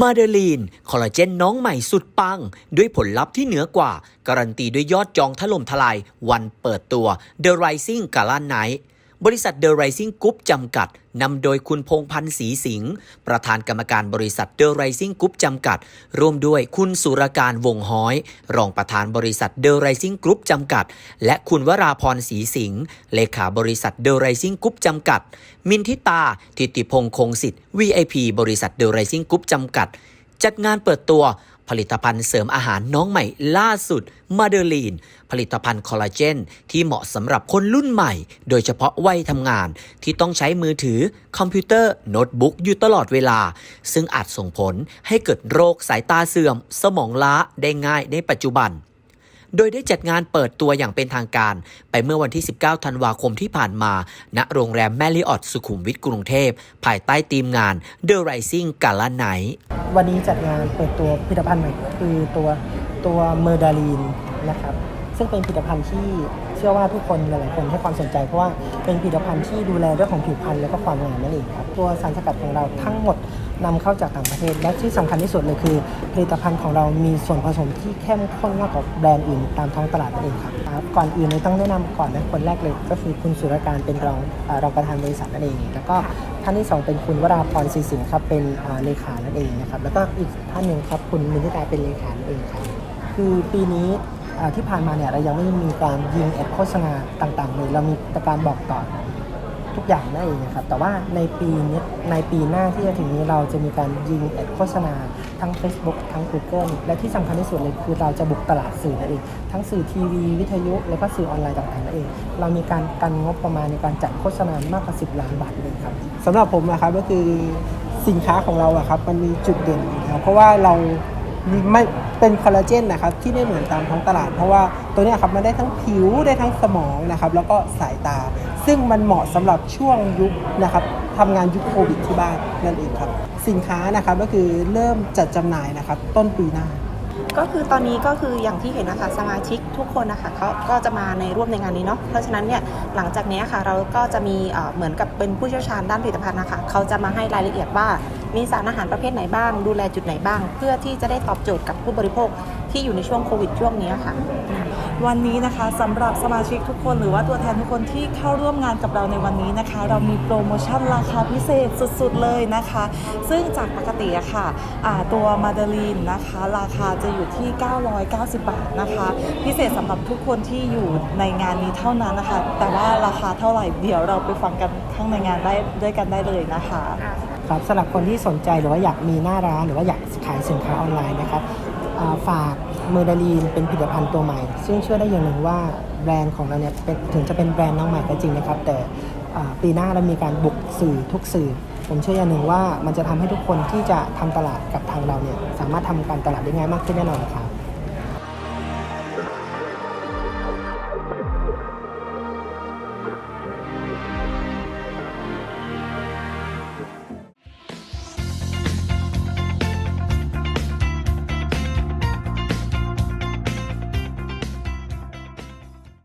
มาเดลีน คอลลาเจนน้องใหม่สุดปัง ด้วยผลลัพธ์ที่เหนือกว่า การันตีด้วยยอดจองถล่มทลาย วันเปิดตัว The Rising Gala Night บริษัท The Rising Group จำกัด นำโดยคุณพงพันธ์ศรีสิงห์ประธานกรรมการบริษัท The Rising Group จำกัด ร่วมด้วยคุณสุรการวงห้อย รองประธานบริษัท The Rising Group จำกัด และคุณวราพรศรีสิงห์เลขาบริษัท The Rising Group จำกัด มินทิตา ทิติพงษ์คงสิทธิ์ VIP บริษัท The Rising Group จำกัด จัดงานเปิดตัว ผลิตภัณฑ์เสริมอาหารน้องใหม่ล่าสุดมาเดลีน ผลิตภัณฑ์คอลลาเจน ที่เหมาะสำหรับคนรุ่นใหม่ โดยเฉพาะวัยทำงาน ที่ต้องใช้มือถือ คอมพิวเตอร์ โน้ตบุ๊กอยู่ตลอดเวลา ซึ่งอาจส่งผลให้เกิดโรคสายตาเสื่อม สมองล้าได้ง่ายในปัจจุบันโดยได้จัดงานเปิดตัวอย่างเป็นทางการ ไปเมื่อวันที่ 19 ธันวาคมที่ผ่านมา ณ โรงแรมแมริออตสุขุมวิทกรุงเทพ ภายใต้ทีมงาน The Rising Gala Night วันนี้จัดงานเปิดตัวผลิตภัณฑ์ใหม่คือตัวตัวเมอร์ดาลีนนะครับ ซึ่งเป็นผลิตภัณฑ์ที่ เชื่อว่าทุกคนหลายๆคนให้ความสนใจเพราะว่าเป็นผลิตภัณฑ์ที่ดูแลเรื่องของผิวพรรณและก็ความงามนั่นเองครับตัวสารสกัดของเราทั้งหมดนำเข้าจากต่างประเทศ และที่สำคัญที่สุดเลยคือผลิตภัณฑ์ของเรามีส่วนผสมที่เข้มข้นมากกว่าแบรนด์อื่นตามท้องตลาดนั่นเองครับก่อนอื่นเลยต้องแนะนำก่อนนะคนแรกเลยก็คือคุณสุรการเป็นรองรองประธานบริษัทนั่นเอง แล้วก็ท่านที่สองเป็นคุณวราพรศรีสิงห์ครับเป็นเลขานั่นเองนะครับแล้วก็อีกท่านหนึ่งครับคุณมินทิตาเป็นเลขานั่นเองครับคือปีนี้ ที่ผ่านมาเนี่ยเรายังไม่มีการยิงแอดโฆษณาต่างๆเลยเรามีแต่การบอกต่อทุกอย่างนั่นเองนะครับแต่ว่าในปีนี้ในปีหน้าที่จะถึงนี้เราจะมีการยิงแอดโฆษณาทั้ง Facebook ทั้ง Google และที่สำคัญที่สุดเลยคือเราจะบุกตลาดสื่อนั่นเอง ทั้งสื่อทีวี วิทยุ และก็สื่อออนไลน์ต่างๆนั่นเอง เรามีการกันงบประมาณในการจัดโฆษณามากกว่า 10 ล้านบาทเลยครับสำหรับผมนะครับก็คือสินค้าของเราอะครับมันมีจุดเด่นนะครับเพราะว่าเรา ไม่เป็นคอลลาเจนนะครับที่ไม่เหมือนตามท้องตลาด เพราะว่าตัวนี้ครับมันได้ทั้งผิวได้ทั้งสมองนะครับแล้วก็สายตา ซึ่งมันเหมาะสำหรับช่วงยุคนะครับทำงานยุคโควิดที่บ้านนั่นเองครับ สินค้านะครับก็คือเริ่มจัดจำหน่ายนะครับต้นปีหน้าก็คือตอนนี้ก็คืออย่างที่เห็นนะคะสมาชิกทุกคนนะคะเขาก็จะมาในร่วมในงานนี้เนาะเพราะฉะนั้นเนี่ยหลังจากนี้ค่ะเราก็จะมีเหมือนกับเป็นผู้เชี่ยวชาญด้านผลิตภัณฑ์นะคะเขาจะมาให้รายละเอียดว่า มีสารอาหารประเภทไหนบ้าง ดูแลจุดไหนบ้าง เพื่อที่จะได้ตอบโจทย์กับผู้บริโภคที่อยู่ในช่วงโควิดช่วงนี้ค่ะ วันนี้นะคะสำหรับสมาชิกทุกคนหรือว่าตัวแทนทุกคนที่เข้าร่วมงานกับเราในวันนี้นะคะ เรามีโปรโมชั่นราคาพิเศษสุดๆเลยนะคะ ซึ่งจากปกติอะค่ะอ่าตัวมาเดลีนนะคะ ราคาจะอยู่ที่ 990 บาทนะคะ พิเศษสำหรับทุกคนที่อยู่ในงานนี้เท่านั้นนะคะ แต่ว่าราคาเท่าไหร่เดี๋ยวเราไปฟังกันข้างในงานได้ด้วยกันได้เลยนะคะ ครับสำหรับคนที่สนใจหรือว่าอยากมีหน้าร้าน หรือว่าอยากขายสินค้าออนไลน์นะครับาฝากเมอร์ดาลีนเป็นผลิตภัณฑ์ตัวใหม่ ซึ่งเชื่อได้อย่างหนึ่งว่าแบรนด์ของเราเนี่ยถึงจะเป็นแบรนด์น้องใหม่ก็จริงนะครับ แต่ปีหน้าเรามีการบุกสื่อทุกสื่อ ผมเชื่ออย่างหนึ่งว่ามันจะทำให้ทุกคนที่จะทำตลาดกับทางเราเนี่ยสามารถทำการตลาดได้ง่ายมากขึ้นแน่นอนครับ